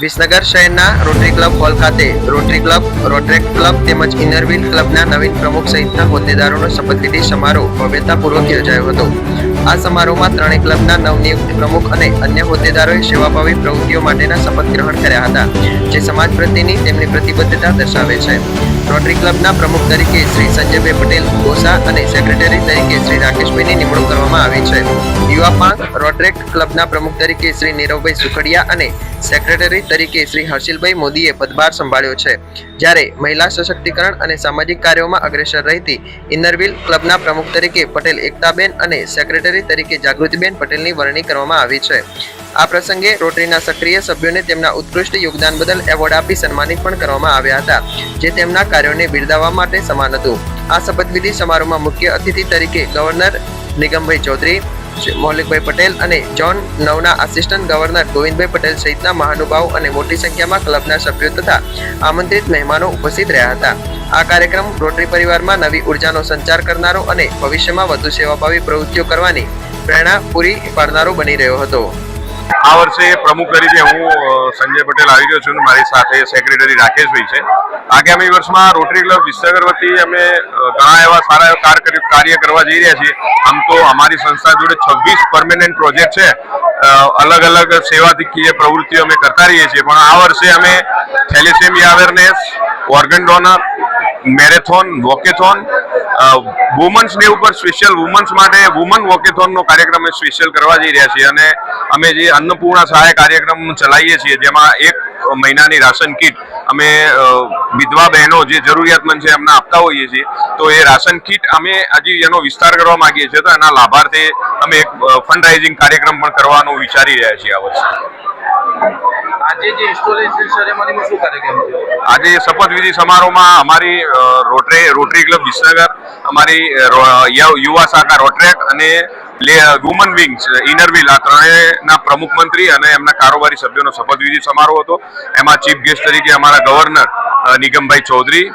વિસનગર શહેરના Rotary club hall ખાતે Rotary club Rotaract club તેમજ ઇનરવિલ ક્લબના નવીન પ્રમુખ સહિતના હોદ્દેદારોનો શપથવિધિ સમારોહ ભવ્યતાપૂર્વક યોજાયો હતો. આ સમારોહમાં ત્રણેય ક્લબના નવનિયુક્ત પ્રમુખ અને અન્ય હોદ્દેદારોએ સેવાભાવી પ્રવૃત્તિઓ માટેના શપથ ગ્રહણ કર્યા હતા, જે સમાજ પ્રત્યેની તેમની પ્રતિબદ્ધતા દર્શાવે છે. રોટરી ક્લબના પ્રમુખ તરીકે શ્રી સંજયભાઈ પટેલ ગોસા અને સેક્રેટરી તરીકે શ્રી રાકેશભાઈની નિમણૂક કરવામાં આવી છે. યુવા પાંખ રોટરેક ક્લબના પ્રમુખ તરીકે શ્રી નીરવભાઈ સુખડિયા અને સેક્રેટરી તરીકે શ્રી હર્ષિલભાઈ મોદીએ પદભાર સંભાળ્યો છે. જ્યારે મહિલા સશક્તિકરણ અને સામાજિક કાર્યોમાં અગ્રેસર રહેતી ઇન્નરવિલ ક્લબના પ્રમુખ તરીકે પટેલ એકતાબેન અને સેક્રેટરી તરીકે જાગૃતિબેન પટેલની વરણી કરવામાં આવી છે. આ પ્રસંગે રોટરીના સક્રિય સભ્યોને તેમના ઉત્કૃષ્ટ યોગદાન બદલ એવોર્ડ આપી સન્માનિત પણ કરવામાં આવ્યા હતા, જે તેમના કાર્યોને બિરદાવવા માટે સમાન હતું. આ શપથવિધિ સમારોહમાં મુખ્ય અતિથિ તરીકે ગવર્નર નિગમભાઈ ચૌધરી મૌલિકભાઈ પટેલ અને જોન નવના આસિસ્ટન્ટ ગવર્નર ગોવિંદભાઈ પટેલ સહિતના મહાનુભાવો અને મોટી સંખ્યામાં ક્લબના સભ્યો તથા આમંત્રિત મહેમાનો ઉપસ્થિત રહ્યા હતા. આ કાર્યક્રમ રોટરી પરિવારમાં નવી ઉર્જાનો સંચાર કરનારો અને ભવિષ્યમાં વધુ સેવાભાવી પ્રવૃત્તિઓ કરવાની પ્રેરણા પૂરી પાડનારો બની રહ્યો હતો. આ વર્ષે પ્રમુખ તરીકે હું સંજય પટેલ આવી ગયો છું મારી સાથે સેક્રેટરી રાકેશભાઈ છે. આગામી વર્ષમાં રોટરી ક્લબ વિસનગર વતી અમે ઘણા એવા સારા એવા કાર- કાર્ય કરવા જઈ રહ્યા છીએ. આમ તો અમારી સંસ્થા જોડે છવ્વીસ પરમેનન્ટ પ્રોજેક્ટ છે. અલગ અલગ સેવાકીય પ્રવૃત્તિઓ અમે કરતા રહીએ છીએ. પણ આ વર્ષે અમે thalassaemia awareness organ donor, marathon, walkathon women's day ઉપર સ્પેશિયલ વુમન્સ માટે વુમન વોકેથોનનો કાર્યક્રમ અમે સ્પેશિયલ કરવા જઈ રહ્યા છીએ અને અમે જે અન્નપૂર્ણા સહાય કાર્યક્રમ ચલાવીએ છીએ જેમાં એક મહિનાની રાશન કીટ અમે વિધવા બહેનો જે જરૂરિયાતમંદ છે એમને આપતા હોઈએ છીએ. તો એ રાશન કીટ અમે હજી એનો વિસ્તાર કરવા માંગીએ છીએ તો એના લાભાર્થે અમે એક ફંડ રાઇઝિંગ કાર્યક્રમ પણ કરવાનું વિચારી રહ્યા છીએ આ વર્ષે. આજે શપથવિધિ સમારોહમાં અમારી રોટરી રોટરી ક્લબ વિસનગર અમારી યુવા શાખા રોટરેક અને વુમન વિંગ્સ ઇનરવિલ આ ત્રણેયના પ્રમુખ મંત્રી અને એમના કારોબારી સભ્યોનો શપથવિધિ સમારોહ હતો. એમાં ચીફ ગેસ્ટ તરીકે અમારા ગવર્નર નિગમભાઈ ચૌધરી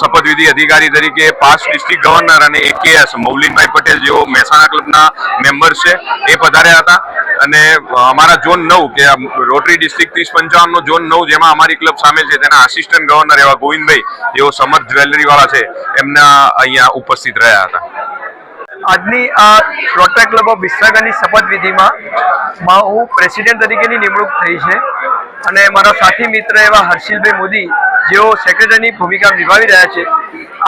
શપથવિધિ અધિકારી તરીકે પાસ ડિસ્ટ્રિક્ટ ગવર્નર અને એકેએસ, મૌલિનભાઈ પટેલ જેઓ મહેસાણા ક્લબના મેમ્બર્સ છે, એ પધાર્યા હતા. અને અમારા ઝોન નવ, કે રોટરી ડિસ્ટ્રિક્ટ ત્રીસ પંચાવનનો ઝોન નવ, જેમાં અમારી ક્લબ સામેલ છે, તેના આસિસ્ટન્ટ ગવર્નર એવા ગોવિંદભાઈ, જેઓ સમર્થ જ્વેલરી વાળા છે, એમના અહીંયા ઉપસ્થિત રહ્યા હતા. આજની આ રોટરી ક્લબ ઓફ વિસનગરની શપથવિધિમાં હું પ્રેસિડેન્ટ તરીકેની નિમણૂક થઈ છે અને મારા સાથી મિત્ર એવા હર્ષિલભાઈ મોદી, જેઓ સેક્રેટરીની ભૂમિકા નિભાવી રહ્યા છે.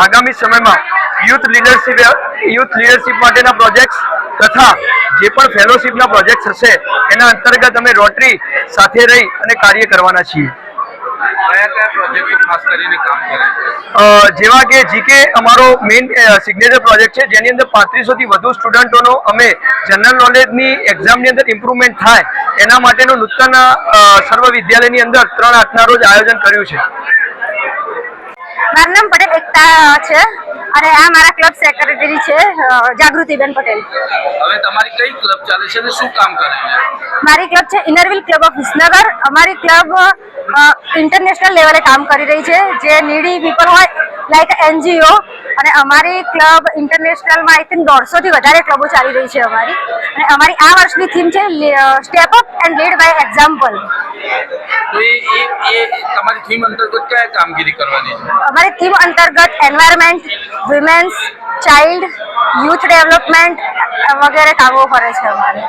આગામી સમયમાં યુથ લીડરશીપ યુથ લીડરશીપ માટેના પ્રોજેક્ટ્સ તથા જે પણ ફેલોશિપના પ્રોજેક્ટ હશે એના અંતર્ગત અમે રોટરી સાથે રહી અને કાર્ય કરવાના છીએ. કયા કયા પ્રોજેક્ટ ખાસ કરીને કામ કરે છે? અ, જેવા કે જીકે અમારો મેઇન સિગ્નેચર પ્રોજેક્ટ છે જેની અંદર પાંત્રીસોથી વધુ સ્ટુડન્ટોનો અમે જનરલ નોલેજની એક્ઝામની અંદર ઇમ્પ્રુવમેન્ટ થાય એના માટેનું નૂતન અ, સર્વ વિદ્યાલયની અંદર ત્રણ આઠના રોજ આયોજન કર્યું છે. મારું નામ પટેલ એકતા છે. અને આ મારા ક્લબ સેક્રેટરી છે જાગૃતિબેન પટેલ. હવે તમારી કઈ ક્લબ ચાલે છે અને શું કામ કરે છે? મારી ક્લબ છે ઇનરવિલ ક્લબ ઓફ વિસનગર અમારી ક્લબ ઇન્ટરનેશનલ લેવલે કામ કરી રહી છે. જે નીડી પીપલ હોય લાઈક એનજીઓ અને અમારી ક્લબ ઇન્ટરનેશનલમાં આઈ થિંક દોઢસોથી વધારે ક્લબો ચાલી રહી છે અમારી. અને અમારી આ વર્ષની થીમ છે step up and lead by example તો એ એ એ તમારી થીમ અંતર્ગત કયા કામગીરી કરવાની છે? અમારી થીમ અંતર્ગત environment women's child youth development વગેરે કામો કરે છે અમારે.